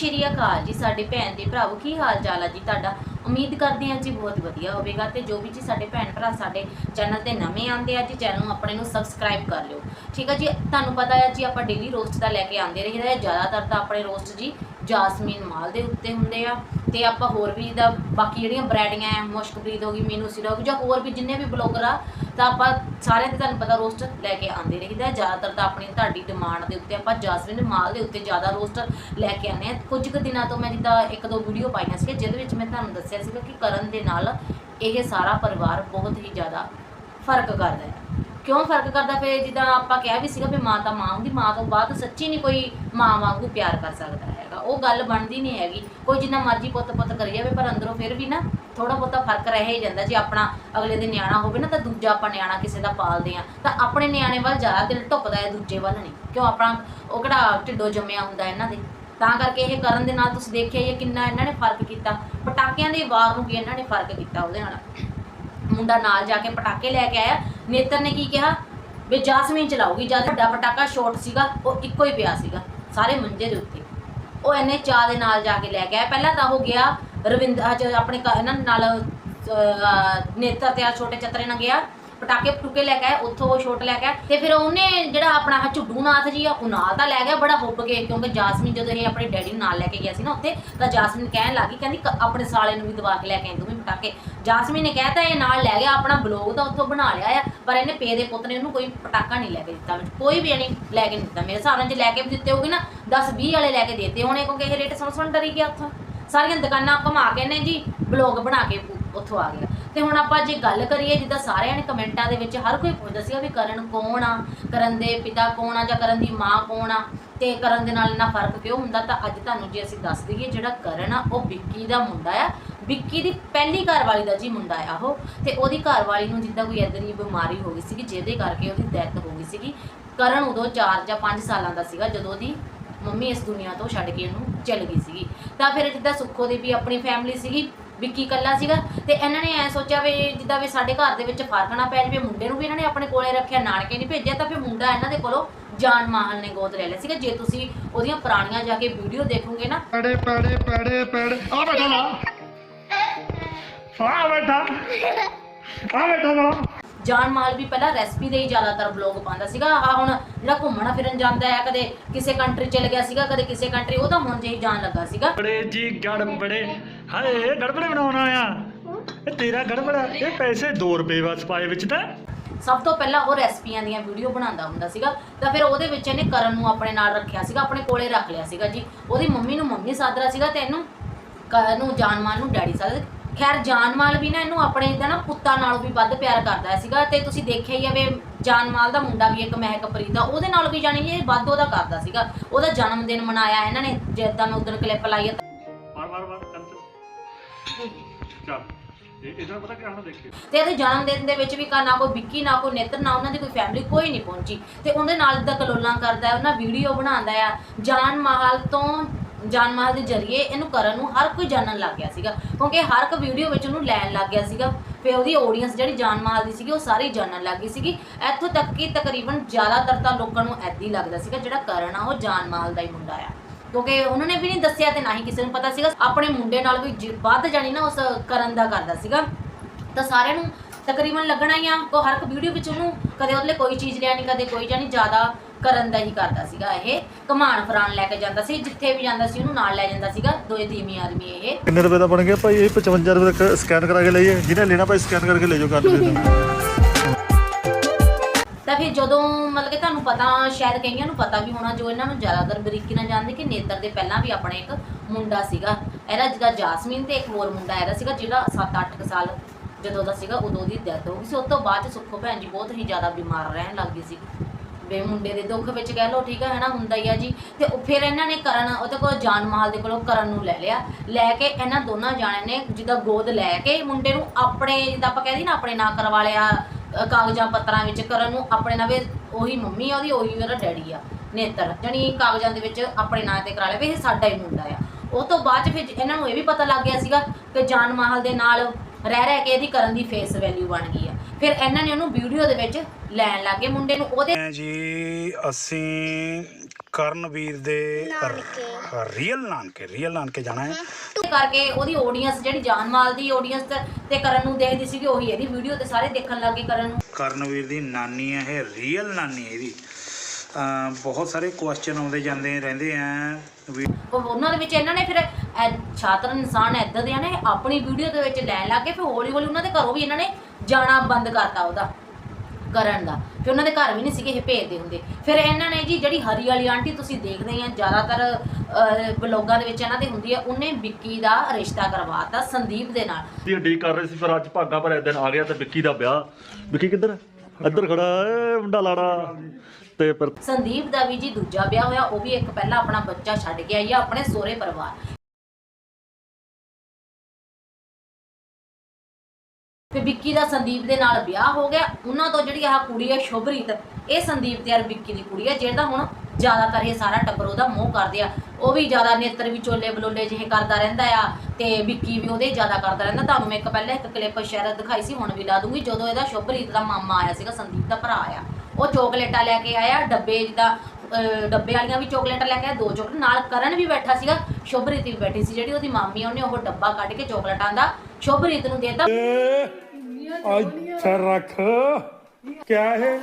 ਸ਼੍ਰੀ ਅਕਾਲ ਜੀ, ਸਾਡੇ ਭੈਣ ਦੇ ਭਰਾਵੋ, ਕੀ ਹਾਲ ਚਾਲ ਆ ਜੀ ਤੁਹਾਡਾ? ਉਮੀਦ ਕਰਦੇ ਹਾਂ ਜੀ ਬਹੁਤ ਵਧੀਆ ਹੋਵੇਗਾ ਤੇ ਜੋ ਵੀ ਜੀ ਸਾਡੇ ਭੈਣ ਭਰਾ ਸਾਡੇ ਚੈਨਲ ਤੇ ਨਵੇਂ ਆਉਂਦੇ ਆ ਜੀ, ਚੈਨਲ ਨੂੰ ਆਪਣੇ ਨੂੰ ਸਬਸਕ੍ਰਾਈਬ ਕਰ ਲਿਓ। ਠੀਕ ਆ ਜੀ, ਤੁਹਾਨੂੰ ਪਤਾ ਹੈ ਜੀ, ਆਪਾਂ ਡੇਲੀ ਰੋਸਟ ਦਾ ਲੈ ਕੇ ਆਉਂਦੇ ਰਹੀਦਾ ਆ ਜ਼ਿਆਦਾਤਰ ਤਾਂ ਆਪਣੇ ਰੋਸਟ ਜੀ ਜਾਸਮੀਨ ਮਾਲ ਦੇ ਉੱਤੇ ਹੁੰਦੇ ਆ ਤੇ ਆਪਾਂ ਹੋਰ ਵੀ ਦਾ ਬਾਕੀ ਜਿਹੜੀਆਂ ਬ੍ਰੈਡੀਆਂ ਆ ਮੁਸ਼ਕਬਰੀਦ ਹੋ ਗਈ, ਮੀਨੂ ਸਿਰਾ ਹੋ ਗਈ, ਜਾਂ ਹੋਰ ਵੀ ਜਿੰਨੇ ਵੀ ਬਲੌਗਰ ਆ, ਤਾਂ ਆਪਾਂ ਸਾਰਿਆਂ ਦੇ ਤੁਹਾਨੂੰ ਪਤਾ ਰੋਸਟ ਲੈ ਕੇ ਆਉਂਦੇ ਰਹੀਦਾ। ਜ਼ਿਆਦਾਤਰ ਤਾਂ ਆਪਣੀ ਤੁਹਾਡੀ ਡਿਮਾਂਡ ਦੇ ਉੱਤੇ ਆਪਾਂ ਜਾਸਮੀਨ ਮਾਲ ਦੇ ਉੱਤੇ ਜ਼ਿਆਦਾ ਰੋਸਟ ਲੈ ਕੇ ਆਉਂਦੇ ਆ। ਕੁਝ ਕੁ ਦਿਨਾਂ ਤੋਂ ਮੈਂ ਜਿੱਦਾਂ ਇੱਕ ਦੋ ਵੀਡੀਓ ਪਾਈਆਂ ਸੀ ਜਿਹਦੇ ਵਿੱਚ ਮੈਂ ਤੁਹਾਨੂੰ ਦੱਸਿਆ ਸੀਗਾ ਕਿ ਕਰਨ ਦੇ ਨਾਲ ਇਹ ਸਾਰਾ ਪਰਿਵਾਰ ਬਹੁਤ ਹੀ ਜ਼ਿਆਦਾ ਫ਼ਰਕ ਕਰਦਾ ਹੈ। ਕਿਉਂ ਫ਼ਰਕ ਕਰਦਾ ਫਿਰ ਜਿੱਦਾਂ ਆਪਾਂ ਕਿਹਾ ਵੀ ਸੀਗਾ ਵੀ ਮਾਂ ਤਾਂ ਮਾਂ ਹੁੰਦੀ, ਮਾਂ ਤੋਂ ਬਾਅਦ ਸੱਚੀ ਨਹੀਂ ਕੋਈ ਮਾਂ ਵਾਂਗੂ ਪਿਆਰ ਕਰ ਸਕਦਾ ਹੈਗਾ। ਉਹ ਗੱਲ ਬਣਦੀ ਨਹੀਂ ਹੈਗੀ। ਕੋਈ ਜਿੰਨਾ ਮਰਜ਼ੀ ਪੁੱਤ ਪੁੱਤ ਕਰੀ ਜਾਵੇ, ਪਰ ਅੰਦਰੋਂ ਫਿਰ ਵੀ ਨਾ ਥੋੜਾ ਬਹੁਤਾ ਫ਼ਰਕ ਰਹਿ ਹੀ ਜਾਂਦਾ। ਜੇ ਆਪਣਾ ਅਗਲੇ ਦੇ ਨਿਆਣਾ ਹੋਵੇ ਨਾ, ਤਾਂ ਦੂਜਾ ਆਪਾਂ ਨਿਆਣਾ ਕਿਸੇ ਦਾ ਪਾਲਦੇ ਆ ਤਾਂ ਆਪਣੇ ਨਿਆਣੇ ਵੱਲ ਜ਼ਿਆਦਾ ਦਿਲ ਢੁੱਕਦਾ ਹੈ, ਦੂਜੇ ਵੱਲ ਨਹੀਂ। ਕਿਉਂ? ਆਪਣਾ ਉਹ ਕਿਹੜਾ ਢਿੱਡੋ ਜੰਮਿਆ ਹੁੰਦਾ ਇਹਨਾਂ ਦੇ। ਤਾਂ ਕਰਕੇ ਇਹ ਕਰਨ ਦੇ ਨਾਲ ਤੁਸੀਂ ਦੇਖਿਆ ਹੀ ਕਿੰਨਾ ਇਹਨਾਂ ਨੇ ਫ਼ਰਕ ਕੀਤਾ। ਪਟਾਕਿਆਂ ਦੀ ਵਾਰ ਨੂੰ ਵੀ ਇਹਨਾਂ ਨੇ ਫ਼ਰਕ ਕੀਤਾ ਉਹਦੇ ਨਾਲ। ਮੁੰਡਾ ਨਾਲ ਜਾ ਕੇ ਪਟਾਕੇ ਲੈ ਕੇ ਆਇਆ। ਨੇਤਰ ਨੇ ਕੀ ਕਿਹਾ? ਵੀ ਜਾਸਮੀਨ ਚਲਾਉਗੀ ਜਦ ਵੱਡਾ ਪਟਾਕਾ ਸ਼ਾਰਟ ਸੀਗਾ ਉਹ ਇੱਕੋ ਹੀ ਪਿਆ ਸੀਗਾ ਸਾਰੇ ਮੰਜੇ ਦੇ ਉੱਤੇ। ਉਹ ਇਹਨੇ ਚਾਹ ਦੇ ਨਾਲ ਜਾ ਕੇ ਲੈ ਕੇ ਆਇਆ। ਪਹਿਲਾਂ ਤਾਂ ਉਹ ਗਿਆ ਰਵਿੰਦਰ ਅੱਜ ਆਪਣੇ ਘਰ ਇਹਨਾਂ ਨਾਲ ਅਹ, ਨੇਤਰ ਤੇ ਆ ਛੋਟੇ ਚਤਰੇ ਨਾਲ ਗਿਆ। ਪਟਾਕੇ ਪਟੂਕੇ ਲੈ ਕੇ ਆਇਆ ਉੱਥੋਂ ਉਹ ਛੋਟ ਲੈ ਕੇ ਆਇਆ ਤੇ ਫਿਰ ਉਹਨੇ ਜਿਹੜਾ ਆਪਣਾ ਝੁੱਡੂ ਨਾਥ ਜੀ ਆ, ਉਹ ਨਾਲ ਤਾਂ ਲੈ ਗਿਆ ਬੜਾ ਹੁੱਬ ਕੇ, ਕਿਉਂਕਿ ਜਾਸਮੀਨ ਜਦੋਂ ਇਹ ਆਪਣੇ ਡੈਡੀ ਨੂੰ ਨਾਲ ਲੈ ਕੇ ਗਿਆ ਸੀ ਨਾ ਉੱਥੇ, ਤਾਂ ਜਾਸਮੀਨ ਕਹਿਣ ਲੱਗੀ ਕਹਿੰਦੀ ਕ- ਆਪਣੇ ਸਾਲੇ ਨੂੰ ਵੀ ਦਵਾ ਕੇ ਲੈ ਕੇ ਆਈ ਤੂੰ ਵੀ ਪਟਾਕੇ। ਜਾਸਮੀਨ ਨੇ ਕਹਿਤਾ ਇਹ ਨਾਲ ਲੈ ਗਿਆ, ਆਪਣਾ ਬਲੌਗ ਤਾਂ ਉੱਥੋਂ ਬਣਾ ਲਿਆ ਆ, ਪਰ ਇਹਨੇ ਪੇ ਦੇ ਪੁੱਤ ਨੇ ਉਹਨੂੰ ਕੋਈ ਪਟਾਕਾ ਨਹੀਂ ਲੈ ਕੇ ਦਿੱਤਾ ਵਿੱਚ, ਕੋਈ ਵੀ ਨਹੀਂ ਲੈ ਕੇ ਨਹੀਂ ਦਿੱਤਾ। ਮੇਰੇ ਹਿਸਾਬ ਨਾਲ ਜੇ ਲੈ ਕੇ ਵੀ ਦਿੱਤੇ ਹੋਗੇ ਨਾ 10 20 ਵਾਲੇ ਲੈ ਕੇ ਦੇਤੇ ਹੋਣੇ, ਕਿਉਂਕਿ ਇਹ ਰੇਟ ਸੁਣ ਸੁਣ ਡਰੀ ਗਿਆ ਉੱਥੋਂ। ਸਾਰੀਆਂ ਦੁਕਾਨਾਂ ਘੁਮਾ ਕੇ ਨੇ ਜੀ ਬਲੌਗ ਬਣਾ ਕੇ ਉੱਥੋਂ ਆ ਗਿਆ ਤੇ ਹੁਣ ਆਪਾਂ ਜੇ ਗੱਲ ਕਰੀਏ, ਜਿੱਦਾਂ ਸਾਰਿਆਂ ਨੇ ਕਮੈਂਟਾਂ ਦੇ ਵਿੱਚ ਹਰ ਕੋਈ ਪੁੱਛਦਾ ਸੀਗਾ ਵੀ ਕਰਨ ਕੌਣ ਆ? ਕਰਨ ਦੇ ਪਿਤਾ ਕੌਣ ਆ ਜਾਂ ਕਰਨ ਦੀ ਮਾਂ ਕੌਣ ਆ? ਤੇ ਕਰਨ ਦੇ ਨਾਲ ਇੰਨਾ ਫ਼ਰਕ ਕਿਉਂ ਹੁੰਦਾ? ਤਾਂ ਅੱਜ ਤੁਹਾਨੂੰ ਜੇ ਅਸੀਂ ਦੱਸ ਦਈਏ, ਜਿਹੜਾ ਕਰਨ ਆ, ਉਹ ਵਿੱਕੀ ਦਾ ਮੁੰਡਾ ਆ। ਵਿੱਕੀ ਦੀ ਪਹਿਲੀ ਘਰਵਾਲੀ ਦਾ ਜੀ ਮੁੰਡਾ ਆ ਉਹ। ਤੇ ਉਹਦੀ ਘਰਵਾਲੀ ਨੂੰ ਜਿੱਦਾਂ ਕੋਈ ਇਦਾਂ ਦੀ ਬਿਮਾਰੀ ਹੋ ਗਈ ਸੀਗੀ, ਜਿਹਦੇ ਕਰਕੇ ਉਹਦੀ ਡੈਥ ਹੋ ਗਈ ਸੀਗੀ। ਕਰਨ ਉਦੋਂ 4 ਜਾਂ 5 ਸਾਲਾਂ ਦਾ ਸੀਗਾ, ਜਦੋਂ ਉਹਦੀ ਮੰਮੀ ਇਸ ਦੁਨੀਆ ਤੋਂ ਛੱਡ ਕੇ ਇਹਨੂੰ ਚਲ ਗਈ ਸੀਗੀ। ਤਾਂ ਫਿਰ ਜਿੱਦਾਂ ਸੁੱਖੋ ਦੀ ਵੀ ਆਪਣੀ ਫੈਮਿਲੀ ਸੀਗੀ ਵਿੱਕੀ ਕੱਲਾ ਸੀਗਾ ਤੇ ਇਹਨਾਂ ਨੇ ਐ ਸੋਚਿਆ ਵੀ ਜਿੱਦਾਂ ਵੀ ਸਾਡੇ ਘਰ ਦੇ ਵਿੱਚ ਫ਼ਰਕ ਨਾ ਪੈ ਜਾਵੇ ਮੁੰਡੇ ਨੂੰ ਵੀ ਇਹਨਾਂ ਨੇ ਆਪਣੇ ਕੋਲੇ ਰੱਖਿਆ ਨਾਨਕੇ ਨਹੀਂ ਭੇਜਿਆ ਤਾਂ ਫਿਰ ਮੁੰਡਾ ਇਹਨਾਂ ਦੇ ਕੋਲੋਂ ਜਾਨ ਮਾਹਲ ਨੇ ਗੋਦ ਲੈ ਲਿਆ ਸੀਗਾ। ਜੇ ਤੁਸੀਂ ਉਹਦੀਆਂ ਪੁਰਾਣੀਆਂ ਜਾ ਕੇ ਵੀਡੀਓ ਦੇਖੋਗੇ ਨਾ। ਪੜੇ ਪੜੇ ਪੜੇ ਪੜੇ। ਆ ਬੈਠਾ ਨਾ ਆ ਬੈਠਾ। ਆ ਬੈਠਾ ਨਾ ਜਾਨ ਮਾਲ ਵੀ ਪਹਿਲਾਂ ਰੈਸਪੀ ਦੇ ਹੀ ਜ਼ਿਆਦਾਤਰ ਬਲੌਗ ਪਾਉਂਦਾ ਸੀਗਾ। ਆ ਹੁਣ ਜਿਹੜਾ ਘੁੰਮਣਾ ਫਿਰਨ ਜਾਂਦਾ ਹੈ ਕਦੇ ਕਿਸੇ ਕੰਟਰੀ ਚਲ ਗਿਆ ਸੀਗਾ ਕਦੇ ਕਿਸੇ ਕੰਟਰੀ ਉਹਦਾ ਹੁਣ ਜਿਹੀ ਜਾਣ ਲੱਗਾ ਸੀਗਾ। ਬੜੇ ਜੀ ਗੜਬੜੇ। ਹਾਏ ਗੜਬੜੇ ਬਣਾਉਣਾ ਆ। ਇਹ ਤੇਰਾ ਗੜਬੜਾ ਇਹ ਪੈਸੇ 2 ਰੁਪਏ ਬਸ ਪਾਏ ਵਿੱਚ ਤਾਂ। ਸਭ ਤੋਂ ਪਹਿਲਾਂ ਉਹ ਰੈਸਪੀਆਂ ਦੀਆਂ ਵੀਡੀਓ ਬਣਾਉਂਦਾ ਹੁੰਦਾ ਸੀਗਾ। ਤਾਂ ਫਿਰ ਉਹਦੇ ਵਿੱਚ ਇਹਨੇ ਕਰਨ ਨੂੰ ਆਪਣੇ ਨਾਲ ਰੱਖਿਆ ਸੀਗਾ ਆਪਣੇ ਕੋਲੇ ਰੱਖ ਲਿਆ ਸੀਗਾ ਜੀ। ਉਹਦੀ ਮੰਮੀ ਨੂੰ ਮੰਮੀ ਸਾਦਰਾ ਸੀਗਾ ਤੇ ਇਹਨੂੰ ਕ- ਨੂੰ ਜਾਨਮਾਲ ਨੂੰ ਡੈਡੀ ਸਾਦਰਾ ਖੈਰ ਜਾਨਮਾਲ ਵੀ ਨਾ ਇਹਨੂੰ ਆਪਣੇ ਇਦਾਂ ਨਾ ਪੁੱਤਾਂ ਨਾਲੋਂ ਵੀ ਵੱਧ ਪਿਆਰ ਕਰਦਾ ਸੀਗਾ ਤੇ ਤੁਸੀਂ ਦੇਖਿਆ ਹੀ ਆ ਵੀ ਜਾਨਮਾਲ ਦਾ ਮੁੰਡਾ ਵੀ ਇੱਕ ਮਹਿਕਪ੍ਰੀਤ ਦਾ ਉਹਦੇ ਨਾਲ ਵੀ ਜਾਣੀ ਇਹ ਵੱਧ ਉਹਦਾ ਕਰਦਾ ਸੀਗਾ। ਉਹਦਾ ਜਨਮ ਦਿਨ ਮਨਾਇਆ ਇਹਨਾਂ ਨੇ ਜਿੱਦਾਂ ਮੈਂ ਉਦੋਂ ਕਲਿੱਪ ਲਾਈ ਆ। ਮਾਰ ਮਾਰ ਮਾਰ ਚੱਲ ਚੱਲ ਚੱਲ ਇਹ ਇਹਦਾ ਪਤਾ ਕੀ ਹੁਣ ਦੇਖੇ ਤੇ ਇਹਦੇ ਜਨਮ ਦਿਨ ਦੇ ਵਿੱਚ ਵੀ ਕਾ ਨਾ ਕੋਈ ਵਿੱਕੀ ਨਾ ਕੋਈ ਨੇਤਰ ਨਾ ਉਹਨਾਂ ਦੀ ਕੋਈ ਫੈਮਿਲੀ ਕੋਈ ਨਹੀਂ ਪਹੁੰਚੀ। ਤੇ ਉਹਦੇ ਨਾਲ ਦਾ ਕਲੋਲਾਂ ਕਰਦਾ ਉਹਨਾਂ ਵੀਡੀਓ ਬਣਾਉਂਦਾ ਆ। ਜਾਨ ਮਹਾਲ ਤੋਂ ਜਾਨ ਮਹਾਲ ਦੇ ਜ਼ਰੀਏ ਇਹਨੂੰ ਕਰਨ ਨੂੰ ਹਰ ਕੋਈ ਜਾਣਨ ਲੱਗ ਗਿਆ ਸੀਗਾ, ਕਿਉਂਕਿ ਹਰ ਇੱਕ ਵੀਡੀਓ ਵਿੱਚ ਉਹਨੂੰ ਲੈਣ ਲੱਗ ਗਿਆ ਸੀਗਾ, ਫਿਰ ਉਹਦੀ ਆਡੀਅנס ਜਿਹੜੀ ਜਾਨ ਮਹਾਲ ਦੀ ਸੀਗੀ ਉਹ ਸਾਰੀ ਜਾਣਨ ਲੱਗ ਗਈ ਸੀਗੀ। ਇੱਥੋਂ ਤੱਕ ਕਿ ਤਕਰੀਬਨ ਜ਼ਿਆਦਾਤਰ ਤਾਂ ਲੋਕਾਂ ਨੂੰ ਐਦੀ ਲੱਗਦਾ ਸੀਗਾ ਜਿਹੜਾ ਕਰਨ ਆ ਉਹ ਜਾਨ ਮਹਾਲ ਦਾ ਹੀ ਮੁੰਡਾ ਆ। ਕਿਉਂਕਿ ਉਹਨਾਂ ਨੇ ਵੀ ਨਹੀਂ ਦੱਸਿਆ ਤੇ ਨਾ ਹੀ ਕਿਸੇ ਨੂੰ ਪਤਾ ਸੀਗਾ, ਆਪਣੇ ਮੁੰਡੇ ਨਾਲ ਵੀ ਜ- ਵੱਧ ਜਾਣੀ ਨਾ ਉਸ ਕਰਨ ਦਾ ਕਰਦਾ ਸੀਗਾ। ਤਾਂ ਸਾਰਿਆਂ ਨੂੰ ਤਕਰੀਬਨ ਲੱਗਣਾ ਹੀ ਆ, ਕੋ ਹਰ ਇੱਕ ਵੀਡੀਓ ਵਿੱਚ ਉਹਨੂੰ ਕਦੇ ਉਹਦੇ ਲਈ ਕੋਈ ਚੀਜ਼ ਲਿਆਣੀ ਕਦੇ ਕੋਈ ਜਾਣੀ ਜ਼ਿਆਦਾ ਕਰਨ ਦਾ ਹੀ ਕਰਦਾ ਸੀਗਾ ਇਹ। ਕਮਾਨ ਫਰਾਨ ਲੈ ਕੇ ਜਾਂਦਾ ਸੀ ਜਿੱਥੇ ਵੀ ਜਾਂਦਾ ਸੀ ਉਹਨੂੰ ਨਾਲ ਲੈ ਜਾਂਦਾ ਸੀਗਾ ਦੋਏ ਧੀਮੀ ਆਦਮੀ ਇਹ। ਕਿੰਨੇ ਰੁਪਏ ਦਾ ਬਣ ਗਿਆ ਭਾਈ? ਇਹ 55 ਰੁਪਏ ਦਾ ਸਕੈਨ ਕਰਾ ਕੇ ਲਈਏ। ਜਿਹਨੇ ਲੈਣਾ ਭਾਈ ਸਕੈਨ ਕਰਕੇ ਲੈ ਜਾਓ ਕਰ ਤਾਂ। ਫਿਰ ਜਦੋਂ ਮਤਲਬ ਕਿ ਤੁਹਾਨੂੰ ਪਤਾ ਸ਼ਾਇਦ ਕਈਆਂ ਨੂੰ ਪਤਾ ਵੀ ਹੋਣਾ ਜੋ ਇਹਨਾਂ ਨੂੰ ਜ਼ਿਆਦਾਤਰ ਬਰੀਕੀ ਨਾਲ ਜਾਣਦੇ ਕਿ ਨੇਤਰ ਦੇ ਪਹਿਲਾਂ ਵੀ ਆਪਣੇ ਇੱਕ ਮੁੰਡਾ ਸੀਗਾ। ਇਹਦਾ ਜਿਹਦਾ ਜਾਸਮੀਨ ਤੇ ਇੱਕ ਹੋਰ ਮੁੰਡਾ ਇਹਦਾ ਸੀਗਾ ਜਿਹੜਾ 7-8 ਸਾਲ ਜਦੋਂ ਦਾ ਸੀਗਾ ਉਦੋਂ ਦੀ ਡੈਥ ਹੋ ਗਈ ਸੀ। ਉਸ ਤੋਂ ਬਾਅਦ ਸੁੱਖੋ ਭੈਣ ਜੀ ਬਹੁਤ ਹੀ ਜ਼ਿਆਦਾ ਬਿਮਾਰ ਰਹਿਣ ਲੱਗ ਗਈ ਸੀ। ਬੇ ਮੁੰਡੇ ਦੇ ਦੁੱਖ ਵਿੱਚ ਕਹਿ ਲਓ, ਠੀਕ ਹੈ ਹਨਾ, ਹੁੰਦਾ ਹੀ ਆ ਜੀ। ਤੇ ਉਹ ਫਿਰ ਇਹਨਾਂ ਨੇ ਕਰਨ ਉਹਦੇ ਕੋਲ ਜਾਨ ਮਾਲ ਦੇ ਕੋਲੋਂ ਕਰਨ ਨੂੰ ਲੈ ਲਿਆ। ਲੈ ਕੇ ਇਹਨਾਂ ਦੋਨਾਂ ਜਾਣਿਆਂ ਨੇ ਜਿੱਦਾਂ ਗੋਦ ਲੈ ਕੇ ਮੁੰਡੇ ਨੂੰ ਆਪਣੇ, ਜਿੱਦਾਂ ਆਪਾਂ ਕਹਿੰਦੇ ਨਾ, ਆਪਣੇ ਨਾਂ ਕਰਵਾ ਲਿਆ ਕਾਗਜ਼ਾਂ ਪੱਤਰਾਂ ਵਿੱਚ ਕਰਨ ਨੂੰ ਆਪਣੇ ਨਾਲ ਵੀ ਉਹੀ ਮੰਮੀ ਆ, ਉਹਦੀ ਉਹੀ ਉਹਦਾ ਡੈਡੀ ਆ, ਨੇਤਰ। ਜਾਣੀ ਕਾਗਜ਼ਾਂ ਦੇ ਵਿੱਚ ਆਪਣੇ ਨਾਂ ਤੇ ਕਰਾ ਲਿਆ ਵੀ ਇਹ ਸਾਡਾ ਹੀ ਮੁੰਡਾ ਆ। ਉਹ ਤੋਂ ਬਾਅਦ ਚ ਫਿਰ ਇਹਨਾਂ ਨੂੰ ਇਹ ਵੀ ਪਤਾ ਲੱਗ ਗਿਆ ਸੀਗਾ ਕਿ ਜਾਨ ਮਾਹਲ ਦੇ ਨਾਲ ਰਹਿ ਰਹਿ ਕੇ ਇਹਦੀ ਕਰਨ ਦੀ ਫੇਸ ਵੈਲਿਊ ਬਣ ਗਈ ਆ। ਫਿਰ ਇਹਨਾਂ ਨੇ ਉਹਨੂੰ ਵੀਡੀਓ ਦੇ ਵਿੱਚ ਲੈਣ ਲੱਗੇ ਮੁੰਡੇ ਨੂੰ ਉਹਦੇ ਜੀ ਅਸੀਂ ਕਰਨਵੀਰ ਦੇ ਰੀਅਲ ਨਾਨਕੇ। ਰੀਅਲ ਨਾਨਕੇ ਜਾਣਾ ਹੈ। ਕਰਕੇ ਉਹਦੀ ਆਡੀਅנס ਜਿਹੜੀ ਜਾਨਮਾਲ ਦੀ ਆਡੀਅנס ਤੇ ਕਰਨ ਨੂੰ ਦੇਖਦੀ ਸੀਗੀ ਉਹੀ ਇਹਦੀ ਵੀਡੀਓ ਤੇ ਸਾਰੇ ਦੇਖਣ ਲੱਗੇ ਕਰਨ ਨੂੰ। ਕਰਨਵੀਰ ਦੀ ਨਾਨੀ ਹੈ ਇਹ ਰੀਅਲ ਨਾਨੀ ਹੈ ਇਹਦੀ। ਬਹੁਤ ਸਾਰੇ ਕੁਐਸਚਨ ਆਉਂਦੇ ਜਾਂਦੇ ਰਹਿੰਦੇ ਆ। ਉਹਨਾਂ ਦੇ ਵਿੱਚ ਇਹਨਾਂ ਨੇ ਫਿਰ ਛਾਤਰ ਇਨਸਾਨ ਐਦਾਂ ਦੇ ਆ ਆਪਣੀ ਵੀਡੀਓ ਦੇ ਵਿੱਚ ਲੈਣ ਲੱਗੇ ਫਿਰ ਹੌਲੀ ਹੌਲੀ ਉਹਨਾਂ ਦੇ ਘਰੋਂ ਵੀ ਇਹਨਾਂ ਨੇ ਜਾਣਾ ਬੰਦ ਕਰਤਾ ਉਹਦਾ। ਕਰਨ ਦਾ। ਫਿਰ ਉਹਨਾਂ ਦੇ ਘਰ ਵੀ ਨਹੀਂ ਸੀਗੇ ਇਹ ਭੇਜਦੇ ਹੁੰਦੇ। ਫਿਰ ਇਹਨਾਂ ਨੇ ਜੀ ਜਿਹੜੀ ਹਰੀ ਵਾਲੀ ਆਂਟੀ ਤੁਸੀਂ ਦੇਖਦੇ ਆ ਜ਼ਿਆਦਾਤਰ ਬਲੌਗਾਂ ਦੇ ਵਿੱਚ ਇਹਨਾਂ ਦੇ ਹੁੰਦੀ ਆ ਉਹਨੇ ਵਿੱਕੀ ਦਾ ਰਿਸ਼ਤਾ ਕਰਵਾਤਾ ਸੰਦੀਪ ਦੇ ਨਾਲ। ਦੀ ਡੀਕ ਕਰ ਰਹੇ ਸੀ ਪਰ ਅੱਜ ਭਾਗਾ ਭਰਿਆ ਦਿਨ ਆ ਗਿਆ ਤੇ ਵਿੱਕੀ ਦਾ ਵਿਆਹ। ਵਿੱਕੀ ਕਿੱਧਰ? ਇੱਧਰ ਖੜਾ ਏ ਮੁੰਡਾ ਲਾੜਾ। ਤੇ ਫਿਰ ਸੰਦੀਪ ਦਾ ਵੀ ਜੀ ਦੂਜਾ ਵਿਆਹ ਹੋਇਆ ਉਹ ਵੀ ਇੱਕ ਪਹਿਲਾਂ ਆਪਣਾ ਬੱਚਾ ਛੱਡ ਕੇ ਆਈ ਆ ਆਪਣੇ ਸਹੁਰੇ ਪਰਿਵਾਰ। ਤੇ ਵਿੱਕੀ ਦਾ ਸੰਦੀਪ ਦੇ ਨਾਲ ਵਿਆਹ ਹੋ ਗਿਆ। ਉਹਨਾਂ ਤੋਂ ਜਿਹੜੀ ਆਹ ਕੁੜੀ ਹੈ ਸ਼ੁਭਰੀਤ, ਇਹ ਸੰਦੀਪ ਤੇ ਯਾਰ ਵਿੱਕੀ ਦੀ ਕੁੜੀ ਹੈ ਜਿਹੜਾ ਹੁਣ ਜ਼ਿਆਦਾਤਰ ਇਹ ਸਾਰਾ ਟੱਬਰ ਉਹਦਾ ਮੋਹ ਕਰਦੇ ਆ। ਉਹ ਵੀ ਜ਼ਿਆਦਾ ਨੇਤਰ ਵੀ ਚੋਲੇ ਬਲੋਲੇ ਜਿਹੇ ਕਰਦਾ ਰਹਿੰਦਾ ਆ ਤੇ ਵਿੱਕੀ ਵੀ ਉਹਦੇ ਜ਼ਿਆਦਾ ਕਰਦਾ ਰਹਿੰਦਾ। ਤੁਹਾਨੂੰ ਮੈਂ ਇੱਕ ਪਹਿਲਾਂ ਇੱਕ ਕਲਿੱਪ ਸ਼ਾਇਦ ਦਿਖਾਈ ਸੀ, ਹੁਣ ਵੀ ਲਾ ਦੂੰਗੀ। ਜਦੋਂ ਇਹਦਾ ਸ਼ੁਭਰੀਤ ਦਾ ਮਾਮਾ ਆਇਆ ਸੀਗਾ, ਸੰਦੀਪ ਦਾ ਭਰਾ ਆ ਉਹ ਚੋਕਲੇਟਾਂ ਲੈ ਕੇ ਆਇਆ, ਡੱਬੇ ਜਿੱਦਾਂ ਡੱਬੇ ਵਾਲੀਆਂ ਵੀ ਚੋਕਲੇਟਾਂ ਲੈ ਕੇ ਆਇਆ ਦੋ ਚੋਕਲੇਟ ਨਾਲ ਕਰਨ ਵੀ ਬੈਠਾ ਸੀਗਾ ਸ਼ੁਭਰੀਤ ਵੀ ਬੈਠੀ ਸੀ ਜਿਹੜੀ ਉਹਦੀ ਮਾਮੀ ਆ, ਉਹਨੇ ਉਹ ਡੱਬਾ ਕੱਢ ਕੇ ਚੋਕਲੇਟਾਂ ਦਾ ਸ਼ੁਭਰੀਤ ਨੂੰ ਦੇਤਾ। ਅੱਛਾ ਰੱਖ। ਕਿਆ ਹੈ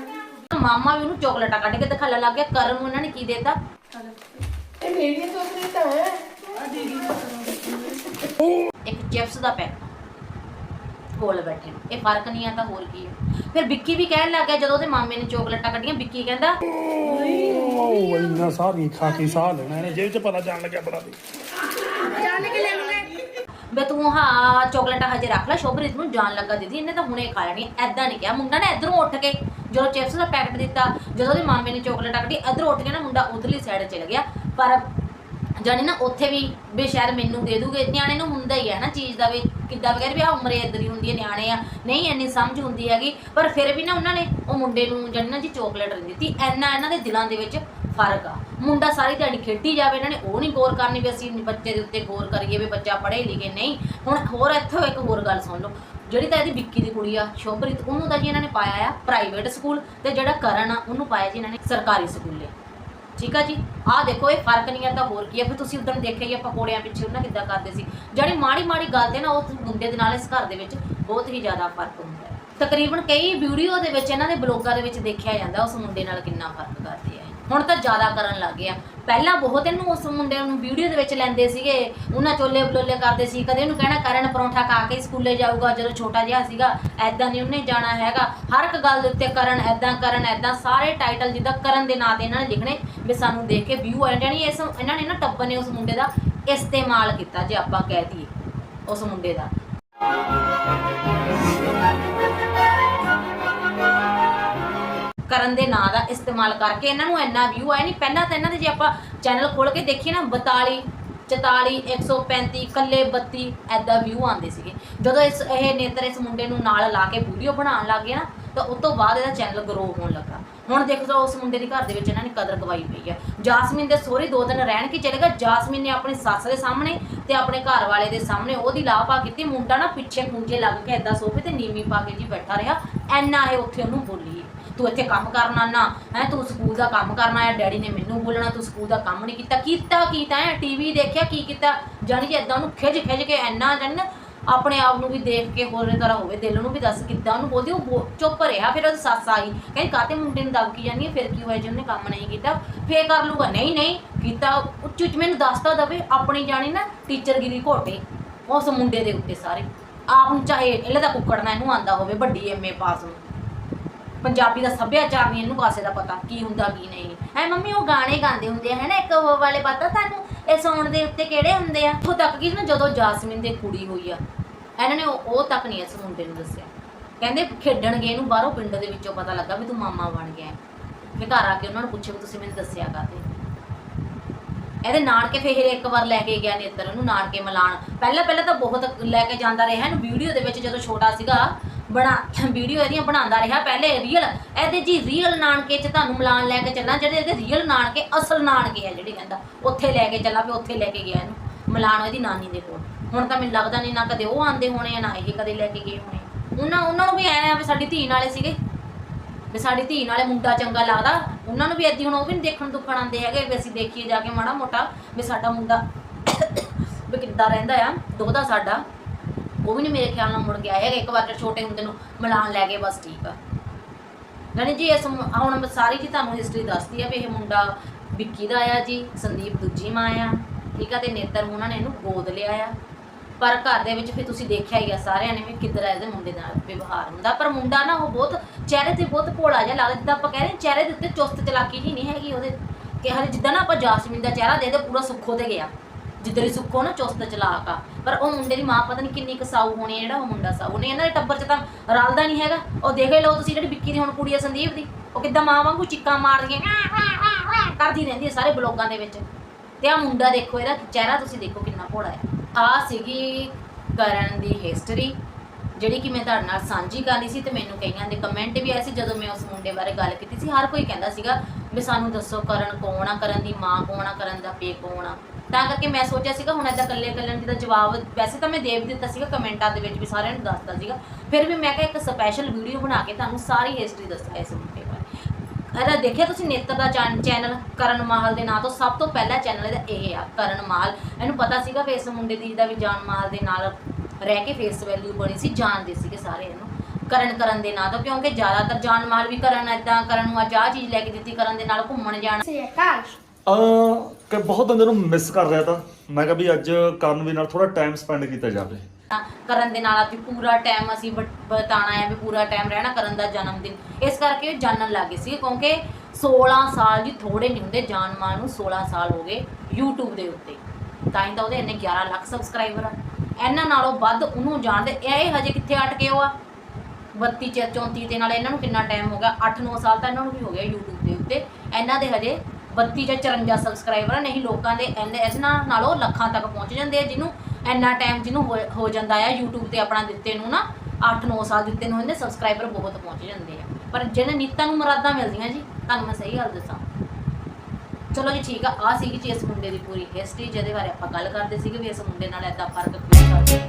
ਮਾਮਾ ਵੀ ਉਹਨੂੰ ਚੋਕਲੇਟਾਂ ਕੱਢ ਕੇ ਦਿਖਾਣ ਲੱਗ ਗਿਆ ਕਰਨ ਨੂੰ ਇਹਨਾਂ ਨੇ ਕੀ ਦੇਤਾ? ਇਹ ਮੇਰੀਆਂ ਚੋਕਲੇਟਾਂ ਹੈ। ਇੱਕ ਚਿਪਸ ਦਾ ਪੈਕ। ਕੋਲ ਬੈਠੇ ਨੂੰ। ਇਹ ਫ਼ਰਕ ਨਹੀਂ ਆ ਤਾਂ ਹੋਰ ਕੀ ਹੈ ਫਿਰ ਵਿੱਕੀ ਵੀ ਕਹਿਣ ਲੱਗ ਗਿਆ ਜਦੋਂ ਉਹਦੇ ਮਾਮੇ ਨੇ ਚੋਕਲੇਟਾਂ ਕੱਢੀਆਂ ਵਿੱਕੀ ਕਹਿੰਦਾ ਉਹ ਇੰਨਾ ਸਾਹ ਨਹੀਂ ਖਾ ਕੇ ਸਾਹ ਲੈਣਾ ਇਹਨੇ ਜੇਬ 'ਚ ਪਤਾ ਜਾਣ ਲੱਗਿਆ ਬੜਾ ਦੀ ਬੇ ਤੂੰ ਹਾਂ ਚੋਕਲੇਟਾਂ ਹਜੇ ਰੱਖ ਲੈ ਸ਼ੋਭਰੀਤ ਨੂੰ ਜਾਣ ਲੱਗਾ ਦੀਦੀ ਇਹਨੇ ਤਾਂ ਹੁਣੇ ਖਾ ਲੈਣੀ ਐਦਾਂ ਨਹੀਂ ਕਿਹਾ। ਮੁੰਡਾ ਨੇ ਇਧਰੋਂ ਉੱਠ ਕੇ ਜਦੋਂ ਚਿਪਸ ਦਾ ਪੈਕਟ ਦਿੱਤਾ ਜਦੋਂ ਉਹਦੇ ਮਾਮੇ ਨੇ ਚੋਕਲੇਟਾਂ ਕੱਢੀ ਇਧਰੋਂ ਉੱਠ ਕੇ ਨਾ ਮੁੰਡਾ ਉਧਰਲੀ ਸਾਈਡ ਚਲ ਗਿਆ। ਪਰ ਜਾਨੀ ਨਾ ਉੱਥੇ ਵੀ ਵੀ ਸ਼ਾਇਦ ਮੈਨੂੰ ਦੇ ਦੂਗੇ। ਨਿਆਣੇ ਨੂੰ ਹੁੰਦਾ ਹੀ ਹੈ ਨਾ ਚੀਜ਼ ਦਾ ਵੀ, ਕਿੱਦਾਂ ਵਗੈਰਾ ਵੀ ਆ ਉਮਰੇ ਇਦਾਂ ਦੀ ਹੁੰਦੀ ਹੈ ਨਿਆਣੇ ਆ। ਨਹੀਂ, ਇੰਨੀ ਸਮਝ ਹੁੰਦੀ ਹੈਗੀ। ਪਰ ਫਿਰ ਵੀ ਨਾ ਉਹਨਾਂ ਨੇ, ਉਹ ਮੁੰਡੇ ਨੂੰ ਜਾਨੀ ਨਾ ਜੀ ਚੋਕਲੇਟ ਦਿੱਤੀ। ਐਨਾ ਇਹਨਾਂ ਦੇ ਦਿਲਾਂ ਦੇ ਵਿੱਚ ਫ਼ਰਕ ਆ। ਮੁੰਡਾ ਸਾਰੀ ਦਿਹਾੜੀ ਖੇਡੀ ਜਾਵੇ, ਇਹਨਾਂ ਨੇ ਉਹ ਨਹੀਂ ਗੌਰ ਕਰਨੀ ਵੀ ਅਸੀਂ ਬੱਚੇ ਦੇ ਉੱਤੇ ਗੌਰ ਕਰੀਏ ਵੀ ਬੱਚਾ ਪੜ੍ਹੇ ਲਿਖੇ। ਨਹੀਂ, ਹੁਣ ਹੋਰ ਇੱਥੋਂ ਇੱਕ ਹੋਰ ਗੱਲ ਸੁਣ ਲਓ। ਜਿਹੜੀ ਤਾਂ ਇਹਦੀ ਵਿੱਕੀ ਦੀ ਕੁੜੀ ਆ ਸ਼ੋਭਰੀਤ ਉਹਨੂੰ ਤਾਂ ਜੀ ਇਹਨਾਂ ਨੇ ਪਾਇਆ ਆ ਪ੍ਰਾਈਵੇਟ ਸਕੂਲ ਤੇ ਜਿਹੜਾ ਕਰਨ ਆ, ਉਹਨੂੰ ਪਾਇਆ ਜੀ ਇਹਨਾਂ ਨੇ ਸਰਕਾਰੀ ਸਕੂਲੇ। ਠੀਕ ਆ ਜੀ? ਆਹ ਦੇਖੋ, ਇਹ ਫ਼ਰਕ ਨਹੀਂ ਹੈ ਤਾਂ ਹੋਰ ਕੀ ਹੈ? ਫਿਰ ਤੁਸੀਂ ਉਦੋਂ ਦੇਖਿਆ ਹੀ ਆ ਪਕੌੜਿਆਂ ਪਿੱਛੇ ਉਹਨਾਂ ਕਿੱਦਾਂ ਕਰਦੇ ਸੀ। ਜਿਹੜੀ ਮਾੜੀ ਮਾੜੀ ਗੱਲ ਤੇ ਨਾ ਉਸ ਮੁੰਡੇ ਦੇ ਨਾਲ ਇਸ ਘਰ ਦੇ ਵਿੱਚ ਬਹੁਤ ਹੀ ਜ਼ਿਆਦਾ ਫ਼ਰਕ ਹੁੰਦਾ ਤਕਰੀਬਨ ਕਈ ਵੀਡੀਓ ਦੇ ਵਿੱਚ ਇਹਨਾਂ ਦੇ ਬਲੌਗਾਂ ਦੇ ਵਿੱਚ ਦੇਖਿਆ ਜਾਂਦਾ, ਉਸ ਮੁੰਡੇ ਨਾਲ ਕਿੰਨਾ ਫ਼ਰਕ ਕਰਦੇ ਆ ਹੁਣ ਤਾਂ ਜ਼ਿਆਦਾ ਕਰਨ ਲੱਗ ਗਿਆ ਪਹਿਲਾਂ ਬਹੁਤ ਇਹਨੂੰ ਉਸ ਮੁੰਡੇ ਨੂੰ ਵੀਡੀਓ ਦੇ ਵਿੱਚ ਲੈਂਦੇ ਸੀਗੇ, ਉਹਨਾਂ ਚੋਲੇ ਬਲੋਲੇ ਕਰਦੇ ਸੀ, ਕਦੇ ਉਹਨੂੰ ਕਹਿਣਾ ਕਰਨ ਪਰੌਂਠਾ ਖਾ ਕੇ ਸਕੂਲੇ ਜਾਊਗਾ, ਜਦੋਂ ਛੋਟਾ ਜਿਹਾ ਸੀਗਾ ਐਦਾਂ ਨਹੀਂ ਉਹਨੇ ਜਾਣਾ ਹੈਗਾ। ਹਰ ਇੱਕ ਗੱਲ ਦੇ ਉੱਤੇ ਕਰਨ ਐਦਾਂ ਕਰਨ ਐਦਾਂ ਸਾਰੇ ਟਾਈਟਲ ਜਿੱਦਾਂ ਕਰਨ ਦੇ ਨਾਂ ਤੇ ਇਹਨਾਂ ਨੇ ਲਿਖਣੇ, ਵੀ ਸਾਨੂੰ ਦੇਖ ਕੇ ਵਿਊ ਆ ਜਾਣੀ ਇਸ, ਇਹਨਾਂ ਨੇ ਨਾ ਟੱਬਰ ਨੇ ਉਸ ਮੁੰਡੇ ਦਾ ਇਸਤੇਮਾਲ ਕੀਤਾ, ਜੇ ਆਪਾਂ ਕਹਿ ਦਈਏ, ਉਸ ਮੁੰਡੇ ਦਾ। ਕਰਨ ਦੇ ਨਾਂ ਦਾ ਇਸਤੇਮਾਲ ਕਰਕੇ ਇਹਨਾਂ ਨੂੰ ਇੰਨਾ ਵਿਊ ਆਇਆ ਨਹੀਂ ਪਹਿਲਾਂ ਤਾਂ ਇਹਨਾਂ ਦੇ ਜੇ ਆਪਾਂ ਚੈਨਲ ਖੋਲ ਕੇ ਦੇਖੀਏ ਨਾ 42 44 135 ਕੱਲੇ 32 ਐਦਾਂ ਵਿਊ ਆਉਂਦੇ ਸੀਗੇ। ਜਦੋਂ ਇਸ, ਇਹ ਨੇਤਰ ਇਸ ਮੁੰਡੇ ਨੂੰ ਨਾਲ ਲਾ ਕੇ ਵੀਡੀਓ ਬਣਾਉਣ ਲੱਗ ਗਿਆ ਨਾ, ਤਾਂ ਉਸ ਤੋਂ ਬਾਅਦ ਇਹਦਾ ਚੈਨਲ ਗਰੋ ਹੋਣ ਲੱਗਾ। ਹੁਣ ਦੇਖ ਲਓ, ਉਸ ਮੁੰਡੇ ਦੇ ਘਰ ਦੇ ਵਿੱਚ ਇਹਨਾਂ ਨੇ ਕਦਰ ਗਵਾਈ ਪਈ ਹੈ ਜਾਸਮੀਨ ਦੇ ਸਹੁਰੇ ਦੋ ਦਿਨ ਰਹਿਣ ਕੀ ਚਲੇਗਾ ਜਾਸਮੀਨ ਨੇ ਆਪਣੀ ਸੱਸ ਦੇ ਸਾਹਮਣੇ ਤੇ ਆਪਣੇ ਘਰ ਵਾਲੇ ਦੇ ਸਾਹਮਣੇ ਉਹਦੀ ਲਾਪਾ ਕੀਤੀ। ਮੁੰਡਾ ਨਾ ਪਿੱਛੇ ਖੁੰਝੇ ਲੱਗ ਕੇ ਐਦਾਂ ਸੋਫੇ ਤੇ ਨੀਵੀਂ ਪਾ ਕੇ ਜੀ ਬੈਠਾ ਰਿਹਾ। ਐਨਾ ਇਹ ਉੱਥੇ ਉਹਨੂੰ ਬੋਲੀ ਤੂੰ ਇੱਥੇ ਕੰਮ ਕਰਨ ਆਣਾ ਹੈ, ਤੂੰ ਸਕੂਲ ਦਾ ਕੰਮ ਕਰਨਾ ਆ ਡੈਡੀ ਨੇ ਮੈਨੂੰ ਬੋਲਣਾ ਤੂੰ ਸਕੂਲ ਦਾ ਕੰਮ ਨਹੀਂ ਕੀਤਾ। ਕੀਤਾ ਕੀਤਾ ਹੈ? ਟੀਵੀ ਦੇਖਿਆ, ਕੀ ਕੀਤਾ? ਜਾਨੀ ਜੇ ਇਦਾਂ ਉਹਨੂੰ ਖਿੱਚ ਖਿੱਚ ਕੇ ਇੰਨਾ ਜਾਨੀ ਆਪਣੇ ਆਪ ਨੂੰ ਵੀ ਦੇਖ ਕੇ ਹੋਰ ਤਰ੍ਹਾਂ ਹੋਵੇ, ਦਿਲ ਨੂੰ ਵੀ ਦੱਸ ਕਿੱਦਾਂ ਉਹਨੂੰ ਬੋਲਦੀ, ਉਹ ਚੁੱਪ ਰਿਹਾ। ਫਿਰ ਉਹਦੀ ਸੱਸ ਆਈ, ਕਹਿੰਦੀ ਕਾਤੇ ਮੁੰਡੇ ਨੂੰ ਦਬਕੀ ਜਾਂਦੀ ਫਿਰ ਕੀ ਹੋਇਆ ਜੇ ਉਹਨੇ ਕੰਮ ਨਹੀਂ ਕੀਤਾ? ਫੇਰ ਕਰ ਲੂਗਾ ਨਹੀਂ ਨਹੀਂ, ਕੀਤਾ ਉੱਚ ਉੱਚ ਮੈਨੂੰ ਦੱਸਦਾ ਦਵੇ, ਆਪਣੀ ਜਾਣੀ ਨਾ ਟੀਚਰਗਿਰੀ ਘੋਟੇ, ਉਸ ਮੁੰਡੇ ਦੇ ਉੱਤੇ ਸਾਰੇ। ਆਪ ਨੂੰ ਚਾਹੇ ਇਹਲੇ ਦਾ ਕੁੱਕੜਨਾ ਇਹਨੂੰ ਆਂਦਾ ਹੋਵੇ, ਵੱਡੀ ਐਮਏ ਪਾਸ ਨੂੰ ਪੰਜਾਬੀ ਦਾ ਸੱਭਿਆਚਾਰ ਨਹੀਂ, ਇਹਨੂੰ ਕਾਸੇ ਦਾ ਪਤਾ ਕੀ ਹੁੰਦਾ, ਕੀ ਨਹੀਂ। ਹੈ ਮੰਮੀ, ਉਹ ਗਾਣੇ ਗਾਉਂਦੇ ਹੁੰਦੇ ਆ, ਹੈ ਨਾ, ਇੱਕ ਉਹ ਵਾਲੇ ਪਤਾ ਤੁਹਾਨੂੰ? ਇਹ ਸੌਣ ਦੇ ਉੱਤੇ ਕਿਹੜੇ ਹੁੰਦੇ ਆ? ਉਹ ਤੱਕ ਕਿ ਨਾ ਜਦੋਂ ਜਾਸਮੀਨ ਦੇ ਕੁੜੀ ਹੋਈ ਆ, ਇਹਨਾਂ ਨੇ ਉਹ ਉਹ ਤੱਕ ਨਹੀਂ ਇਸ ਮੁੰਡੇ ਨੂੰ ਦੱਸਿਆ। ਕਹਿੰਦੇ ਖੇਡਣ ਗਏ ਇਹਨੂੰ ਬਾਹਰੋਂ ਪਿੰਡ ਦੇ ਵਿੱਚੋਂ ਪਤਾ ਲੱਗਾ ਵੀ ਤੂੰ ਮਾਮਾ ਬਣ ਗਿਆ। ਹੈ। ਫਿਰ ਘਰ ਆ ਕੇ ਉਹਨਾਂ ਨੂੰ ਪੁੱਛਿਆ ਵੀ ਤੁਸੀਂ ਮੈਨੂੰ ਦੱਸਿਆ ਕਾਤੇ ਇਹਦੇ ਨਾਨਕੇ ਫੇਰ ਇੱਕ ਵਾਰ ਲੈ ਕੇ ਗਿਆ ਨੇਤਰ ਇਹਨੂੰ ਨਾਨਕੇ ਮਿਲਾਣ ਪਹਿਲਾਂ ਪਹਿਲਾਂ ਤਾਂ ਬਹੁਤ ਲੈ ਕੇ ਜਾਂਦਾ ਰਿਹਾ, ਇਹਨੂੰ ਵੀਡੀਓ ਦੇ ਵਿੱਚ ਜਦੋਂ ਛੋਟਾ ਸੀਗਾ, ਬਣਾ ਵੀਡੀਓ ਇਹਦੀਆਂ ਬਣਾਉਂਦਾ ਰਿਹਾ, ਪਹਿਲੇ ਰੀਅਲ ਇਹਦੇ ਜੀ ਰੀਅਲ ਨਾਨਕੇ ਚ ਤੁਹਾਨੂੰ ਮਿਲਾਣ ਲੈ ਕੇ ਚੱਲਾਂ, ਜਿਹੜੇ ਇਹਦੇ ਰੀਅਲ ਨਾਨਕੇ, ਅਸਲ ਨਾਨਕੇ ਆ ਜਿਹੜੇ ਕਹਿੰਦਾ, ਉੱਥੇ ਲੈ ਕੇ ਚੱਲਾਂ ਵੀ ਉੱਥੇ ਲੈ ਕੇ ਗਿਆ ਇਹਨੂੰ ਮਿਲਾਣ ਇਹਦੀ ਨਾਨੀ ਦੇ ਕੋਲ। ਹੁਣ ਤਾਂ ਮੈਨੂੰ ਲੱਗਦਾ ਨਹੀਂ ਨਾ ਕਦੇ ਉਹ ਆਂਦੇ ਹੋਣੇ ਆ, ਨਾ ਇਹ ਕਦੇ ਲੈ ਕੇ ਗਏ ਹੋਣੇ। ਉਹਨਾਂ ਉਹਨਾਂ ਨੂੰ ਵੀ ਐਂ ਆ ਵੀ ਸਾਡੀ ਧੀ ਨਾਲੇ ਸੀਗੇ। ਵੀ ਸਾਡੀ ਧੀ ਨਾਲੇ ਮੁੰਡਾ ਚੰਗਾ ਲੱਗਦਾ। ਉਹਨਾਂ ਨੂੰ ਵੀ ਏਦੀ ਹੁਣ ਉਹ ਵੀ ਨਹੀਂ ਦੇਖਣ ਦੁੱਖਣ ਆਉਂਦੇ ਹੈਗੇ ਵੀ ਅਸੀਂ ਦੇਖੀਏ ਜਾ ਕੇ ਮਾੜਾ ਮੋਟਾ ਵੀ ਸਾਡਾ ਮੁੰਡਾ ਵੀ ਕਿੱਦਾਂ ਰਹਿੰਦਾ ਆ, ਦੋਹਦਾ ਸਾਡਾ। ਉਹ ਵੀ ਨਹੀਂ ਮੇਰੇ ਖਿਆਲ ਨਾਲ ਮੁੜ ਕੇ ਆਇਆ ਹੈਗਾ, ਇੱਕ ਵਾਰ ਛੋਟੇ ਹੁੰਦੇ ਨੂੰ ਮਿਲਾਨ ਲੈ ਗਏ ਬਸ ਠੀਕ ਆ। ਨਾਲੇ ਜੀ ਇਸ ਹੁਣ ਸਾਰੀ ਜੀ ਤੁਹਾਨੂੰ ਹਿਸਟਰੀ ਦੱਸਦੀ ਆ ਵੀ ਇਹ ਮੁੰਡਾ ਵਿੱਕੀ ਦਾ ਆ ਜੀ, ਸੰਦੀਪ ਦੂਜੀ ਮਾਂ ਆ। ਠੀਕ ਆ, ਤੇ ਨੇਤਰ ਉਹਨਾਂ ਨੇ ਇਹਨੂੰ ਗੋਦ ਲਿਆ ਆ। ਪਰ ਘਰ ਦੇ ਵਿੱਚ ਫਿਰ ਤੁਸੀਂ ਦੇਖਿਆ ਹੀ ਆ ਸਾਰਿਆਂ ਨੇ ਵੀ ਕਿੱਧਰ ਇਹਦੇ ਮੁੰਡੇ ਨਾਲ ਵਿਵਹਾਰ ਹੁੰਦਾ। ਪਰ ਮੁੰਡਾ ਨਾ ਉਹ ਬਹੁਤ ਚਿਹਰੇ ਤੇ ਬਹੁਤ ਭੋਲਾ ਜਿਹਾ ਲੱਗਦਾ, ਜਿੱਦਾਂ ਆਪਾਂ ਕਹਿ ਰਹੇ ਚਿਹਰੇ ਦੇ ਉੱਤੇ ਚੁਸਤ ਚਲਾਕੀ ਜੀ ਨਹੀਂ ਹੈਗੀ ਉਹਦੇ। ਕਿ ਹਲੇ ਜਿੱਦਾਂ ਨਾ ਆਪਾਂ ਜਾਸਮੀਨ ਦਾ ਚਿਹਰਾ ਦੇ ਪੂਰਾ ਸੁੱਖੋ ਤੇ ਗਿਆ। ਜਿੱਦਰੀ ਸੁੱਖੋ ਨਾ, ਚੁਸਤ ਚਲਾਕ ਆ। ਪਰ ਉਹ ਮੁੰਡੇ ਦੀ ਮਾਂ ਪਤਾ ਨਹੀਂ ਕਿੰਨੀ ਕਸਾਊ ਹੋਣੀ ਹੈ ਜਿਹੜਾ ਉਹ ਮੁੰਡਾ ਸਾਊ ਨੇ ਇਹਨਾਂ ਦੇ ਟੱਬਰ 'ਚ ਤਾਂ ਰਲਦਾ ਨਹੀਂ ਹੈਗਾ। ਉਹ ਦੇਖ ਲਓ ਤੁਸੀਂ ਜਿਹੜੀ ਵਿੱਕੀ ਦੀ ਹੁਣ ਕੁੜੀ ਆ ਸੰਦੀਪ ਦੀ, ਉਹ ਕਿੱਦਾਂ ਮਾਂ ਵਾਂਗੂ ਚਿੱਕਾਂ ਮਾਰਦੀਆਂ। ਕਰਦੀ ਰਹਿੰਦੀ ਹੈ ਸਾਰੇ ਬਲੋਗਾਂ ਦੇ ਵਿੱਚ। ਤੇ ਆ ਮੁੰਡਾ ਦੇਖੋ, ਇਹਦਾ ਚਿਹਰਾ ਤੁਸੀਂ ਦੇਖੋ ਕਿੰਨਾ ਭੋਲਾ ਹੈ ਆ ਸੀਗੀ ਕਰਨ ਦੀ ਹਿਸਟਰੀ ਜਿਹੜੀ ਕਿ ਮੈਂ ਤੁਹਾਡੇ ਨਾਲ ਸਾਂਝੀ ਕਰਨੀ ਸੀ ਤੇ ਮੈਨੂੰ ਕਈਆਂ ਦੇ ਕਮੈਂਟ ਵੀ ਆਏ ਸੀ ਜਦੋਂ ਮੈਂ ਉਸ ਮੁੰਡੇ ਬਾਰੇ ਗੱਲ ਕੀਤੀ ਸੀ। ਹਰ ਕੋਈ ਕਹਿੰਦਾ ਸੀਗਾ ਵੀ ਸਾਨੂੰ ਦੱਸੋ ਕਰਨ ਕੌਣ ਆ, ਕਰਨ ਦੀ ਮਾਂ ਕੌਣ ਆ, ਕਰਨ ਦਾ ਪੇ ਕੌਣ ਆ। ਤਾਂ ਕਰਕੇ ਮੈਂ ਸੋਚਿਆ ਸੀਗਾ, ਹੁਣ ਏਦਾਂ ਕੱਲੇ ਕੱਲੇ ਜਿਹਦਾ ਜਵਾਬ, ਵੈਸੇ ਤਾਂ ਮੈਂ ਦੇ ਦਿੱਤਾ ਸੀਗਾ ਕਮੈਂਟਾਂ ਦੇ ਵਿੱਚ ਵੀ ਸਾਰਿਆਂ ਨੂੰ ਦੱਸਦਾ ਸੀਗਾ। ਫਿਰ ਵੀ ਮੈਂ ਕਿਹਾ ਇੱਕ ਸਪੈਸ਼ਲ ਵੀਡੀਓ ਬਣਾ ਕੇ ਤੁਹਾਨੂੰ ਸਾਰੀ ਹਿਸਟਰੀ ਦੱਸਾਂ ਇਸ ਮੁੰਡੇ। ਇਹਦਾ ਦੇਖਿਆ ਤੁਸੀਂ ਨੇਤਰ ਦਾ ਚੈਨਲ ਕਰਨ ਮਾਹਲ ਦੇ ਨਾਂ ਤੋਂ? ਸਭ ਤੋਂ ਪਹਿਲਾ ਚੈਨਲ ਇਹਦਾ ਇਹ ਆ ਕਰਨ ਮਾਹਲ। ਇਹਨੂੰ ਪਤਾ ਸੀਗਾ ਵੀ ਇਸ ਮੁੰਡੇ ਦੀ ਜਿਹਦਾ ਵੀ ਜਾਨ ਮਾਹਲ ਦੇ ਨਾਲ ਰਹਿ ਕੇ ਫੇਸ ਵੈਲਿਊ ਬਣੀ ਸੀ ਜਾਣਦੇ ਸੀਗੇ ਸਾਰੇ ਇਹਨੂੰ। ਕਰਨ ਕਰਨ ਦੇ ਨਾਂ ਤੋਂ ਕਿਉਂਕਿ ਜ਼ਿਆਦਾਤਰ ਜਾਨ ਮਾਹਲ ਵੀ ਕਰਨ ਏਦਾਂ ਕਰਨ ਨੂੰ ਅੱਜ ਆਹ ਚੀਜ਼ ਲੈ ਕੇ ਦਿੱਤੀ ਕਰਨ ਦੇ ਨਾਲ ਘੁੰਮਣ ਜਾਣਾ। ਆ ਕਿ ਬਹੁਤ ਬੰਦੇ ਨੂੰ ਮਿਸ ਕਰ ਰਿਹਾ ਤਾਂ। ਮੈਂ ਕਿਹਾ ਵੀ ਅੱਜ ਕਰਨ ਵੀ ਨਾਲ ਥੋੜਾ ਟਾਈਮ ਸਪੈਂਡ ਕੀਤਾ ਜਾਵੇ। ਕਰਨ ਦੇ ਨਾਲ ਅਸੀਂ ਪੂਰਾ ਟਾਈਮ ਅਸੀਂ ਬਟ- ਬਿਤਾਉਣਾ ਹੈ ਵੀ ਪੂਰਾ ਟਾਈਮ ਰਹਿਣਾ ਕਰਨ ਦਾ ਜਨਮ ਦਿਨ ਇਸ ਕਰਕੇ ਉਹ ਜਾਣਨ ਲੱਗੇ ਸੀ ਕਿਉਂਕਿ 16 ਸਾਲ ਜੀ ਥੋੜੇ ਨਹੀਂ ਹੁੰਦੇ, ਜਾਨ ਮਾਨ ਨੂੰ 16 ਸਾਲ ਹੋ ਗਏ YouTube ਦੇ ਉੱਤੇ। ਤਾਂ ਹੀ ਤਾਂ ਉਹਦੇ ਇੰਨੇ 11 ਲੱਖ ਸਬਸਕ੍ਰਾਈਬਰ ਆ। ਇਹਨਾਂ ਨਾਲੋਂ ਵੱਧ ਉਹਨੂੰ ਜਾਣਦੇ, ਇਹ ਹਜੇ ਕਿੱਥੇ ਅਟਕੇ ਹੋ ਆ? 32 ਚ 34 ਤੇ ਨਾਲ ਇਹਨਾਂ ਨੂੰ ਕਿੰਨਾ ਟਾਈਮ ਹੋ ਗਿਆ? 8-9 ਸਾਲ ਤਾਂ ਇਹਨਾਂ ਨੂੰ ਵੀ ਹੋ ਗਿਆ YouTube ਦੇ ਉੱਤੇ। ਇਹਨਾਂ ਦੇ ਹਜੇ 32 ਜਾਂ 54 ਸਬਸਕ੍ਰਾਈਬਰ ਨਹੀਂ ਲੋਕਾਂ ਦੇ ਇਹਨਾਂ ਨਾਲੋਂ ਲੱਖਾਂ ਤੱਕ ਪਹੁੰਚ ਜਾਂਦੇ ਆ, ਜਿਹਨੂੰ ਇੰਨਾ ਟਾਈਮ ਜਿਹਨੂੰ ਹੋ- ਹੋ ਜਾਂਦਾ ਆ, YouTube ਤੇ ਆਪਣਾ ਦਿੱਤੇ ਨੂੰ ਨਾ 8-9 ਸਾਲ ਦਿੱਤੇ ਨੂੰ ਇਹਦੇ ਸਬਸਕ੍ਰਾਈਬਰ ਬਹੁਤ ਪਹੁੰਚ ਜਾਂਦੇ ਆ। ਪਰ ਜਿਹਨੇ ਨੀਤਾਂ ਨੂੰ ਮੁਰਾਦਾਂ ਮਿਲਦੀਆਂ ਜੀ, ਤੁਹਾਨੂੰ ਮੈਂ ਸਹੀ ਗੱਲ ਦੱਸਾਂ। ਚਲੋ ਜੀ ਠੀਕ ਆ ਆ ਸੀਗੀ ਜੀ ਇਸ ਮੁੰਡੇ ਦੀ ਪੂਰੀ ਹਿਸਟਰੀ ਜਿਹਦੇ ਬਾਰੇ ਆਪਾਂ ਗੱਲ ਕਰਦੇ ਸੀਗੇ ਵੀ ਇਸ ਮੁੰਡੇ ਨਾਲ ਐਦਾਂ ਫ਼ਰਕ ਕਿਉਂ ਕਰਦੇ